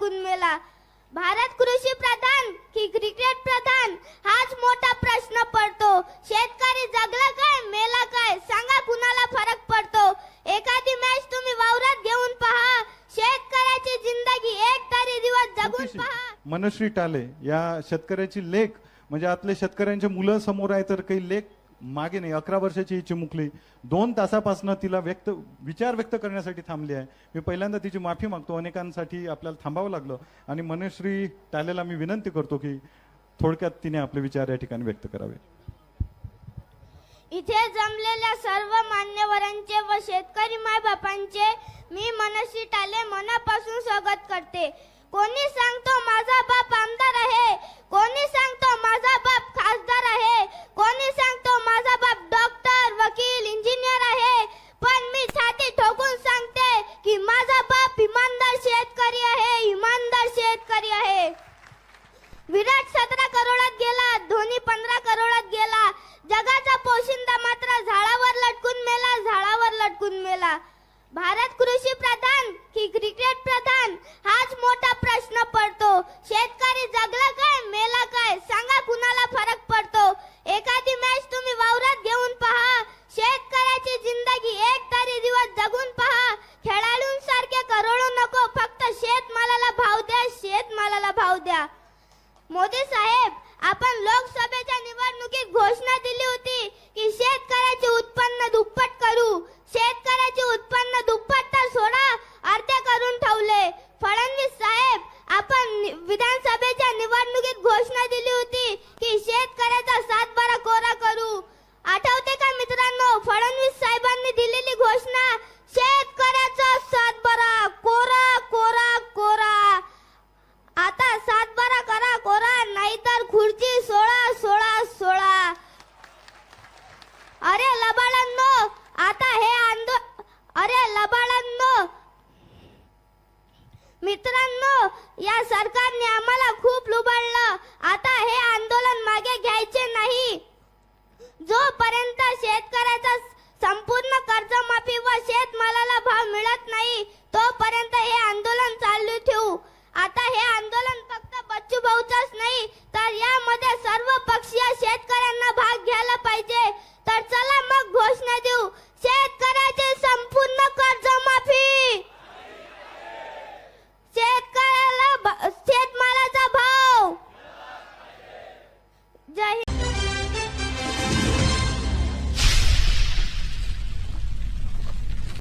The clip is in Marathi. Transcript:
अडकून मिळाला. भारत कृषी प्रधान की क्रिकेट प्रधान? हाच मोठा प्रश्न पडतो. शेतकरी जगला काय मेला काय? सांगा कुणाला फरक पडतो? एखादी मॅच तुम्ही वावरात घेऊन पहा. शेतकऱ्याची जिंदगी एक तरी दिवस जगून पहा. मनश्री टाले या शेतकऱ्याची लेख म्हणजे आतले शेतकऱ्यांचे मुलं समोर आहे तर काही लेख मागे नाही अकरा वर्षाची ही चिमुकली दोन तासापासून तिला व्यक्त विचार व्यक्त करण्यासाठी थांबली आहे. मी पहिल्यांदा तिची माफी मागतो अनेकांसाठी आपल्याला थांबावं लागलं. आणि मनश्री टालेला मी विनंती करतो की थोडक्यात तिने आपले विचार या ठिकाणी व्यक्त करावे. इथे जमलेल्या सर्व मान्यवरांचे व शेतकरी मायबापांचे मी मनश्री टाले मनापासून स्वागत करते. कोणी सांगतो माझा बाप आमदार आहे कोणी सांगतो माझा बाप खासदार आहे कोणी सांगतो माझा बाप डॉक्टर वकील इंजिनियर आहे पण मी छाती ठोकून सांगते की माझा बाप इमानदार शेतकरी आहे इमानदार शेतकरी आहे विराट सतरा करोडात गेला धोनी पंधरा करोडात गेला जगाचा पोशिंदा मात्र झाडावर लटकून मेला झाडावर वेळेला. भारत कृषी प्रधान की क्रिकेट प्रधान? हाच मोठा प्रश्न पडतो. शेतकरी जगला काय मेला काय? सांगा कुणाला फरक पडतो. एखादी मॅच तुम्ही वावरात घेऊन पहा. शेतकऱ्याची जिंदगी एक तरी दिवस जगून पहा. खेळाडूंसारखे करोडो नको फक्त शेतमालाला भाव द्या शेतमालाला भाव द्या. मोदी साहेब विधानसभेच्या निवडणुकीत घोषणा दिली या सरकारने आम्हाला खूप लुबाडलं. आता हे